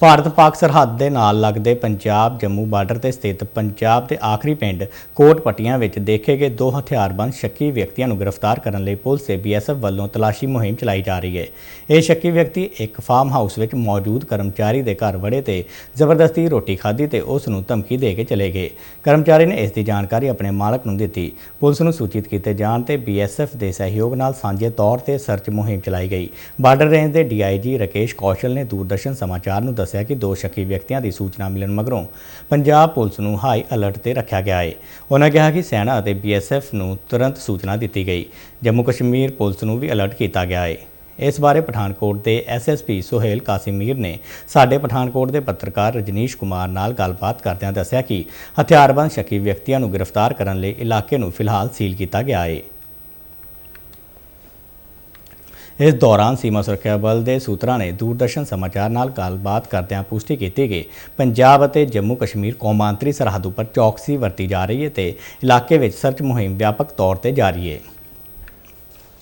ਭਾਰਤ ਪਾਕ ਸਰਹੱਦ ਦੇ ਨਾਲ ਲੱਗਦੇ ਪੰਜਾਬ, ਜੰਮੂ ਬਾਰਡਰ ਤੇ ਸਥਿਤ ਪੰਜਾਬ ਦੇ ਆਖਰੀ ਪਿੰਡ ਕੋਟ ਪੱਟੀਆਂ ਵਿੱਚ ਦੇਖੇ ਗਏ ਦੋ ਹਥਿਆਰਬੰਦ ਸ਼ੱਕੀ ਵਿਅਕਤੀਆਂ ਨੂੰ ਗ੍ਰਿਫਤਾਰ ਕਰਨ ਲਈ ਪੁਲਿਸ ਤੇ ਬੀਐਸਐਫ ਵੱਲੋਂ ਤਲਾਸ਼ੀ ਮੁਹਿੰਮ ਚਲਾਈ ਜਾ ਰਹੀ ਹੈ। ਇਹ ਸ਼ੱਕੀ ਵਿਅਕਤੀ ਇੱਕ ਫਾਰਮ ਹਾਊਸ ਵਿੱਚ ਮੌਜੂਦ ਕਰਮਚਾਰੀ ਦੇ ਘਰ ਵੜੇ ਤੇ ਜ਼ਬਰਦਸਤੀ ਰੋਟੀ ਖਾਧੀ ਤੇ ਉਸ ਨੂੰ ਧਮਕੀ ਦੇ ਕੇ ਚਲੇ ਗਏ। ਕਰਮਚਾਰੀ ਨੇ ਇਸ ਦੀ ਜਾਣਕਾਰੀ ਆਪਣੇ ਮਾਲਕ ਨੂੰ ਦਿੱਤੀ। ਪੁਲਿਸ ਨੂੰ ਸੂਚਿਤ ਕੀਤੇ ਜਾਣ ਤੇ ਬੀਐਸਐਫ ਦੇ ਸਹਿਯੋਗ ਨਾਲ ਸਾਂਝੇ ਤੌਰ ਤੇ ਸਰਚ ਮੁਹਿੰਮ ਚਲਾਈ ਗਈ। ਬਾਰਡਰ ਰੇਂਜ ਦੇ ਡੀਆਈਜੀ ਰਕੇਸ਼ ਕੌਸ਼ਲ ਨੇ ਦੂਰਦਰਸ਼ਨ ਸਮਾਚਾਰ ਨੂੰ ਦੱਸਿਆ ਕਿ ਦੋ ਸ਼ੱਕੀ ਵਿਅਕਤੀਆਂ ਦੀ ਸੂਚਨਾ ਮਿਲਣ ਮਗਰੋਂ ਪੰਜਾਬ ਪੁਲਿਸ ਨੂੰ ਹਾਈ ਅਲਰਟ ਤੇ ਰੱਖਿਆ ਗਿਆ ਹੈ ਉਹਨਾਂ ਕਿਹਾ ਕਿ ਸੈਨਾ ਅਤੇ ਬੀਐਸਐਫ ਨੂੰ ਤੁਰੰਤ ਸੂਚਨਾ ਦਿੱਤੀ ਗਈ। ਜੰਮੂ ਕਸ਼ਮੀਰ ਪੁਲਿਸ ਨੂੰ ਵੀ ਅਲਰਟ ਕੀਤਾ ਗਿਆ ਹੈ ਇਸ ਬਾਰੇ ਪਠਾਨਕੋਟ ਦੇ ਐਸਐਸਪੀ ਸੁਹੇਲ ਕਾਸਿਮੀਰ ਨੇ ਸਾਡੇ ਪਠਾਨਕੋਟ ਦੇ ਪੱਤਰਕਾਰ ਰਜਨੀਸ਼ ਕੁਮਾਰ ਨਾਲ ਗੱਲਬਾਤ ਕਰਦਿਆਂ ਦੱਸਿਆ ਕਿ ਹਥਿਆਰਬੰਦ ਸ਼ੱਕੀ ਵਿਅਕਤੀਆਂ ਨੂੰ ਗ੍ਰਿਫਤਾਰ ਕਰਨ ਲਈ ਇਲਾਕੇ ਨੂੰ ਫਿਲਹਾਲ ਸੀਲ ਕੀਤਾ ਗਿਆ ਹੈ ਇਸ ਦੌਰਾਨ ਸੀਮਾ ਸੁਰੱਖਿਆ ਬਲ ਦੇ ਸੂਤਰਾਂ ਨੇ ਦੂਰਦਰਸ਼ਨ ਸਮਾਚਾਰ ਨਾਲ ਗੱਲਬਾਤ ਕਰਦਿਆਂ ਪੁਸ਼ਟੀ ਕੀਤੀ ਕਿ ਪੰਜਾਬ ਅਤੇ ਜੰਮੂ ਕਸ਼ਮੀਰ ਕੌਮਾਂਤਰੀ ਸਰਹੱਦ ਉੱਪਰ ਚੌਕਸੀ ਵਰਤੀ ਜਾ ਰਹੀ ਹੈ ਤੇ ਇਲਾਕੇ ਵਿੱਚ ਸਰਚ ਮੁਹਿੰਮ ਵਿਆਪਕ ਤੌਰ ਤੇ ਜਾਰੀ ਹੈ।